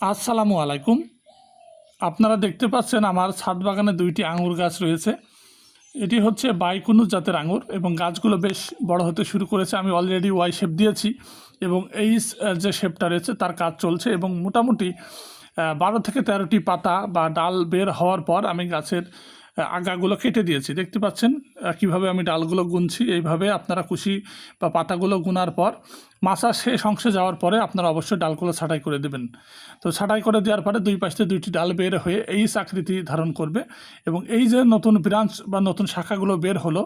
আসসালামু আলাইকুম। আপনারা দেখতে পাচ্ছেন আমার ছাদ বাগানে দুইটি আঙুর গাছ রয়েছে। এটি হচ্ছে বাইকুনু জাতের আঙুর এবং গাছগুলো বেশ বড় হতে শুরু করেছে। আমি অলরেডি ওয়াই শেপ দিয়েছি এবং এই যে শেপটা রয়েছে তার কাজ চলছে এবং মোটামুটি বারো থেকে তেরোটি পাতা বা ডাল বের হওয়ার পর আমি গাছের আগাগুলো কেটে দিয়েছি। দেখতে পাচ্ছেন কীভাবে আমি ডালগুলো গুনছি, এইভাবে আপনারা কুশি বা পাতাগুলো গুনার পর, মাছা শেষ অংশে যাওয়ার পরে আপনারা অবশ্যই ডালগুলো ছাঁটাই করে দেবেন। তো ছাঁটাই করে দেওয়ার পরে দুই পাশে দুইটি ডাল বের হয়ে এই আকৃতি ধারণ করবে এবং এই যে নতুন ব্রাঞ্চ বা নতুন শাখাগুলো বের হলো,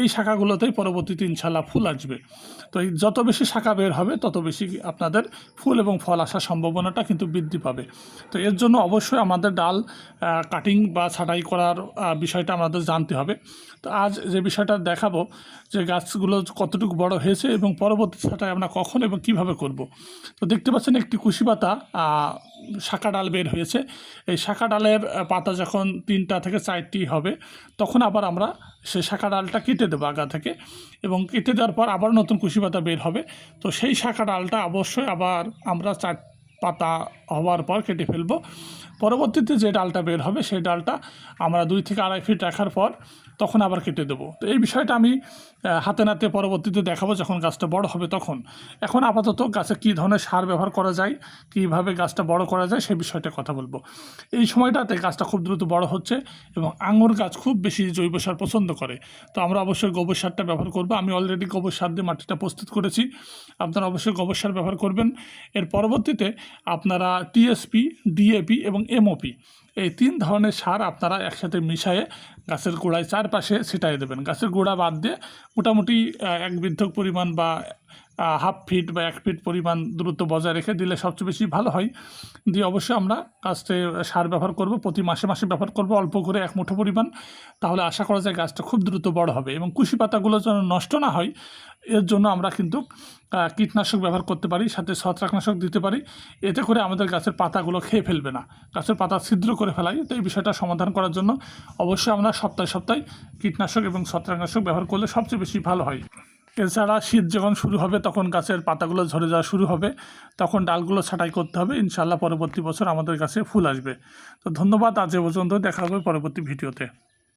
এই শাখাগুলোতেই পরবর্তীতে ইনশাল্লাহ ফুল আসবে। তো এই যত বেশি শাখা বের হবে, তত বেশি আপনাদের ফুল এবং ফল আসার সম্ভাবনাটা কিন্তু বৃদ্ধি পাবে। তো এর জন্য অবশ্যই আমাদের ডাল কাটিং বা ছাঁটাই করার বিষয়টা আমাদের জানতে হবে। তো আজ যে বিষয়টা দেখাবো, যে গাছগুলো কতটুকু বড় হয়েছে এবং পরবর্তী ছাঁটাই আমরা কখন এবং কীভাবে করব। তো দেখতে পাচ্ছেন একটি কুশি পাতা শাখা ডাল বের হয়েছে। এই শাখা ডালের পাতা যখন তিনটা থেকে চারটি হবে, তখন আবার আমরা সে শাখা ডালটা কেটে দেবো আগা থেকে এবং কেটে দেওয়ার পর আবার নতুন কুশি পাতা বের হবে। তো সেই শাখা ডালটা অবশ্যই আবার আমরা চার পাতা হওয়ার পর কেটে ফেলব। পরবর্তীতে যে ডালটা বের হবে, সেই ডালটা আমরা দুই থেকে আড়াই ফিট রাখার পর তখন আবার কেটে দেবো। তো এই বিষয়টা আমি হাতে নাতে পরবর্তীতে দেখাবো যখন গাছটা বড় হবে তখন। এখন আপাতত গাছে কী ধরনের সার ব্যবহার করা যায়, কীভাবে গাছটা বড় করা যায় সেই বিষয়টা কথা বলব। এই সময়টাতে গাছটা খুব দ্রুত বড় হচ্ছে এবং আঙুর গাছ খুব বেশি জৈব সার পছন্দ করে। তো আমরা অবশ্যই গোবর সারটা ব্যবহার করব। আমি অলরেডি গোবর সার দিয়ে মাটিটা প্রস্তুত করেছি। আপনারা অবশ্যই গোবর সার ব্যবহার করবেন। এর পরবর্তীতে আপনারা টিএসপি ডিএপি এবং এমওপি এই তিন ধরনের সার আপনারা একসাথে মিশিয়ে গাছের গোড়ায় চারপাশে ছিটাই দেবেন। গাছের গোড়া বাদ দিয়ে মোটামুটি এক বৃদ্ধক পরিমাণ বা হাফ ফিট বা এক ফিট পরিমাণ দূরত্ব বজায় রেখে দিলে সবচেয়ে বেশি ভালো হয়। দিয়ে অবশ্যই আমরা গাছতে সার ব্যবহার করব, প্রতি মাসে মাসে ব্যবহার করব অল্প করে এক মুঠো পরিমাণ। তাহলে আশা করা যায় গাছটা খুব দ্রুত বড় হবে এবং কুশি পাতাগুলো যেন নষ্ট না হয়, এর জন্য আমরা কিন্তু কীটনাশক ব্যবহার করতে পারি, সাথে ছত্রাকনাশক দিতে পারি। এতে করে আমাদের গাছের পাতাগুলো খেয়ে ফেলবে না। গাছের পাতা ছিদ্র করে ফেলাই, তো এই বিষয়টা সমাধান করার জন্য অবশ্যই আমরা সপ্তাহে সপ্তাহে কীটনাশক এবং ছত্রাকনাশক ব্যবহার করলে সবচেয়ে বেশি ভালো হয়। এছাড়া শীত যখন শুরু হবে, তখন গাছের পাতাগুলো ঝরে যাওয়া শুরু হবে। তখন ডালগুলো ছাঁটাই করতে হবে। ইনশাল্লাহ পরবর্তী বছর আমাদের কাছে ফুল আসবে। তো ধন্যবাদ। আজ এ পর্যন্ত। দেখা হবে পরবর্তী ভিডিওতে।